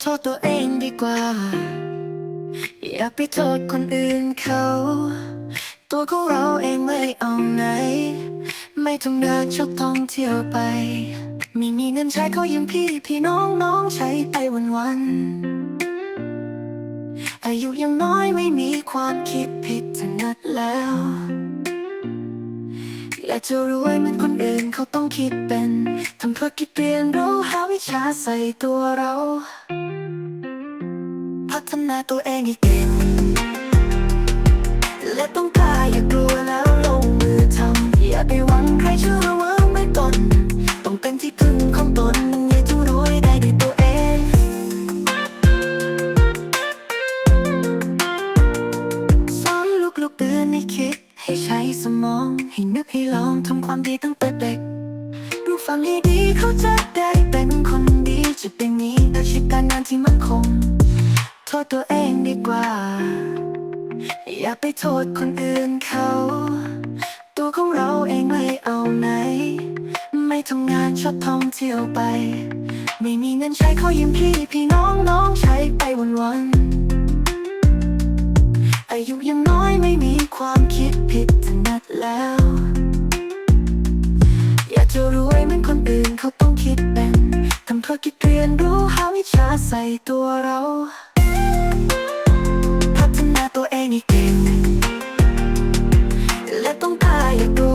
โทษตัวเองดีกว่า อย่าไปโทษคนอื่นเขา ตัวของเราเองไม่เอาไหน ไม่ต้องเดินชอบท่องเที่ยวไปม่มีเงินใช้เขายืมพี่พี่น้องน้องใช้ไปวันวันอายุยังน้อยไม่มีความคิดผิดถนัดแล้วอยากจะรวยเหมือนคนอื่นเขาต้องคิดเป็น ทำธุรกิจเรียนรู้หาวิชาใส่ตัวเรา ฒนาตัวเองให้เก่งและต้องกล้าอย่ากลัวแล้วลงมือทำอย่าไปหวังใครช่วยระวังไม่ตน ต้องเป็นที่พึ่งของตนมันอย่าจะรวยได้ด้วยตัวเอง สอนลูกๆเตือนให้คิด ให้ใช้สมอง ให้นึกให้ลองทำความดีตั้งแต่เด็กรู้ฟังให้ดีเขาจะได้เป็นคนดีจะได้มีอาชีพการงานที่มั่นคง โทษตัวเองดีกว่า อย่าไปโทษคนอื่นเขา ตัวของเราเองไม่เอาไหน ไม่ทำงานชอบท่องเที่ยวไป ไม่มีเงินใช้เขายืมพี่พี่น้องน้องใช้ไปวันวันอายุยังน้อยไม่มีความคิดผิดถนัดแล้ว อยากจะรวยเหมือนคนอื่นเขาต้องคิดเป็นทำธุรกิจเรียนรู้หาวิชาใส่ตัวเรา Thank you.